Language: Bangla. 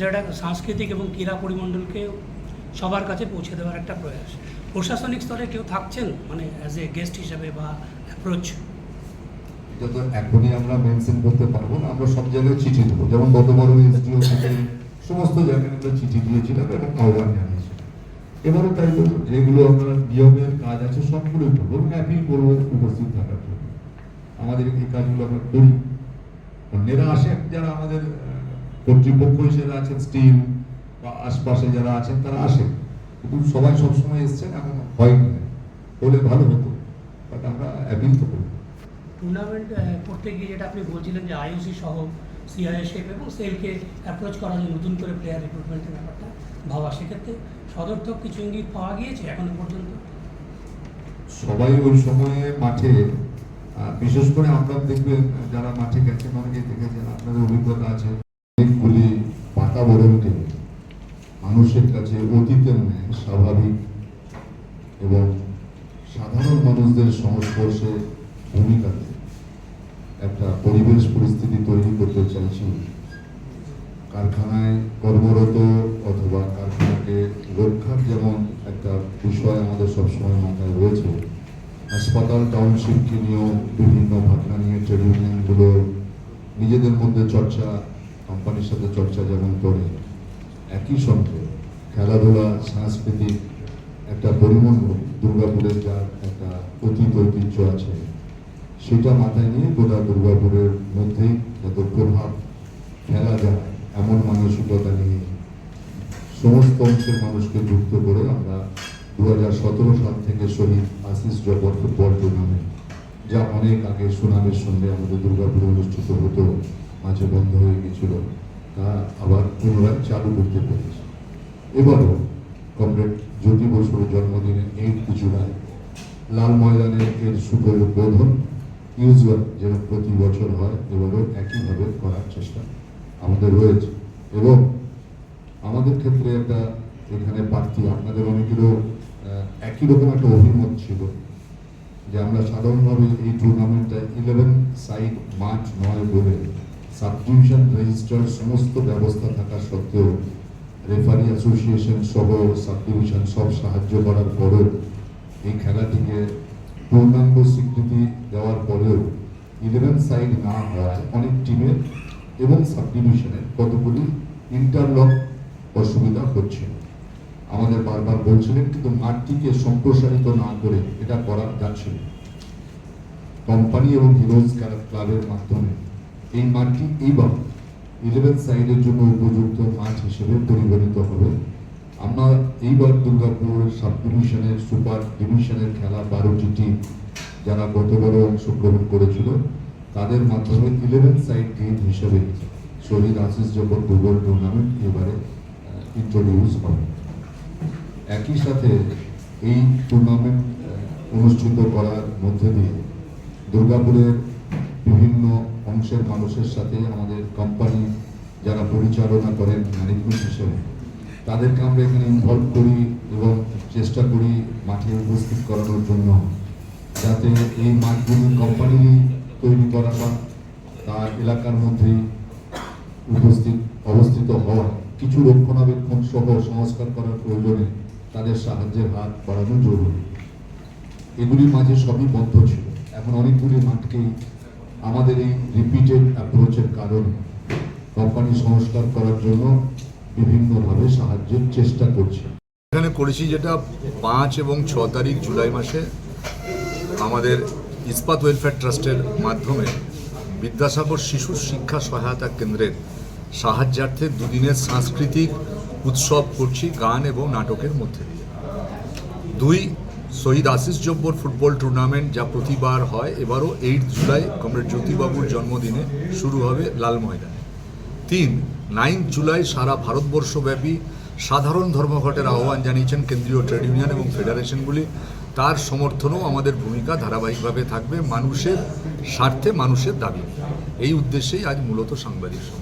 যেটা সাংস্কৃতিক এবং ক্রীড়া পরিমণ্ডলকে সবার কাছে পৌঁছে দেওয়ার একটা প্রয়াস। প্রশাসনিক স্তরে কেউ থাকছেন? মানে অ্যাজ এ গেস্ট হিসেবে বা অ্যাপ্রোচ এটা তো এখনই আমরা মেনশন করতে পারব না আমরা সব জায়গায় চিঠি দেবো। যেমন এসডিও থেকে সমস্ত জায়গায় আমরা চিঠি দিয়েছিলাম এবং আহ্বান জানিয়েছিলাম এবারও তাই করব যেগুলো আমরা নিয়মের কাজ আছে সবগুলোই করব করব উপস্থিত থাকার জন্য। আমাদের এই কাজগুলো আমরা করি। অন্যেরা আসেন যারা আমাদের কর্তৃপক্ষ হিসেবে আছেন স্টিল বা আশপাশে যারা আছেন তারা আসেন। কিন্তু সবাই সবসময় এসছেন এমন হয়নি হলে ভালো হতো বাট আমরা অ্যাপিল তো করব টুর্নামেন্ট করতে গিয়ে যেটা আপনি বলছিলেন যে আইওসি সহ সিআইএসএফ এবং সেলকে অ্যাপ্রোচ করা যে নতুন করে প্লেয়ার রিক্রুটমেন্টের ব্যাপারটা ভাবা সেক্ষেত্রে সদর্থক কিছু ইঙ্গিত পাওয়া গিয়েছে এখনও পর্যন্ত? সবাই ওই সময়ে মাঠে বিশেষ করে আমরা দেখবেন যারা মাঠে গেছেন অনেকে দেখেছেন আপনাদের অভিজ্ঞতা আছে। অনেকগুলি বাতাবরণকে মানুষের কাছে অতীতের ন্যায় স্বাভাবিক এবং সাধারণ মানুষদের সংস্পর্শে ভূমিকাতে একটা পরিবেশ পরিস্থিতি তৈরি করতে চাইছি। কারখানায় কর্মরত অথবা কারখানাকে রক্ষার যেমন একটা বিষয় আমাদের সবসময় মাথায় রয়েছে, হাসপাতাল টাউনশিপকে নিয়েও বিভিন্ন ভাবনা নিয়ে ট্রেড ইউনিয়নগুলো নিজেদের মধ্যে চর্চা কোম্পানির সাথে চর্চা যেমন করে, একই সঙ্গে খেলাধুলা, সাংস্কৃতিক একটা পরিমণ্ডল দুর্গাপুরের যার একটা অতীত ঐতিহ্য আছে, সেটা মাথায় নিয়ে গোটা দুর্গাপুরের মধ্যেই যত প্রভাব ফেলা যায়, এমন মানসিকতা নিয়ে সমস্ত অংশের মানুষকে যুক্ত করে আমরা দু হাজার সতেরো সাল থেকে শহীদ আশিস জগৎ ফুটবল টুর্নামেন্ট, যা অনেক আগে সুনামের সঙ্গে আমাদের দুর্গাপুরে অনুষ্ঠিত হতো। মাঝে বন্ধ হয়ে গেছিল, তা আবার পুনরায় চালু করতে পেরেছি। এবারও কমরেড জ্যোতি বসুর জন্মদিনে এইট জুলাই লাল ময়দানে এর শুভ উদ্বোধন ইউজুয়াল যেন প্রতি বছর হয়, এবারও একইভাবে করার চেষ্টা আমাদের রয়েছে। এবং আমাদের ক্ষেত্রে একটা এখানে প্রার্থী আপনাদের অনেকেরও একই রকম একটা অভিমত ছিল যে আমরা সাধারণভাবে এই টুর্নামেন্টটা ইলেভেন সাইড মার্চ নয় বলে সাব ডিভিশন রেজিস্টার সমস্ত ব্যবস্থা থাকা সত্ত্বেও রেফারি অ্যাসোসিয়েশন সহ সাবডিভিশন সব সাহায্য করার পরেও এই খেলাটিকে পূর্ণাঙ্গ স্বীকৃতি দেওয়ার পরেও ইলেভেন সাইড না হওয়ায় অনেক টিমের এবং সাব ডিভিশনের কতগুলি ইন্টারলক অসুবিধা হচ্ছে। আমাদের বারবার বলছিলেন, কিন্তু মাঠটিকে সম্প্রসারিত না করে এটা করা যাচ্ছে কোম্পানি এবং হিরোজ ক্লাবের মাধ্যমে এই মাঠটি এইবার ইলেভেন সাইডের জন্য উপযুক্ত মাঠ হিসেবে পরিগণিত হবে। আমরা এইবার দুর্গাপুর সাব ডিভিশনের সুপার ডিভিশনের খেলা বারোটি টিম যারা গতবারও অংশগ্রহণ করেছিল, তাদের মাধ্যমে ইলেভেন সাইড গেম হিসেবে শহীদ আশিস জগৎ ফুটবল টুর্নামেন্ট এবারে ইন্ট্রোডিউস হবে। একই সাথে এই টুর্নামেন্ট অনুষ্ঠিত করার মধ্যে দিয়ে দুর্গাপুরের বিভিন্ন অংশের মানুষের সাথে আমাদের কোম্পানি যারা পরিচালনা করেন ম্যানেজমেন্ট হিসেবে, তাদেরকে আমরা এখানে ইনভলভ করি এবং চেষ্টা করি মাঠে উপস্থিত করানোর জন্য, যাতে এই মাঠগুলি কোম্পানি তৈরি করা হয় তার এলাকার মধ্যেই উপস্থিত, অবস্থিত হওয়া, কিছু রক্ষণাবেক্ষণ সহ সংস্কার করার প্রয়োজনে তাদের সাহায্যের হাত বাড়ানো জরুরি। এগুলির মাঝে সবই বন্ধ ছিল। এখন অনেকগুলি মাঠকেই আমাদের এই রিপিটেড অ্যাপ্রোচের কারণ কোম্পানি সংস্কার করার জন্য বিভিন্নভাবে সাহায্যের চেষ্টা করছে। এখানে করেছি যেটা পাঁচ এবং ছ তারিখ জুলাই মাসে আমাদের ইস্পাত ওয়েলফেয়ার ট্রাস্টের মাধ্যমে বিদ্যাসাগর শিশু শিক্ষা সহায়তা কেন্দ্রের সাহায্যার্থে দুদিনের সাংস্কৃতিক উৎসব করছি গান এবং নাটকের মধ্যে দিয়ে। দুই শহীদ আশিস জব্বর ফুটবল টুর্নামেন্ট যা প্রতিবার হয়, এবারও এইট জুলাই কমরেড জ্যোতিবাবুর জন্মদিনে শুরু হবে লাল ময়দানে। তিন, নাইন জুলাই সারা ভারতবর্ষব্যাপী সাধারণ ধর্মঘটের আহ্বান জানিয়েছেন কেন্দ্রীয় ট্রেড ইউনিয়ন এবং ফেডারেশনগুলি। তার সমর্থনও আমাদের ভূমিকা ধারাবাহিকভাবে থাকবে মানুষের স্বার্থে, মানুষের দাবি। এই উদ্দেশ্যেই আজ মূলত সাংবাদিক সম্মেলন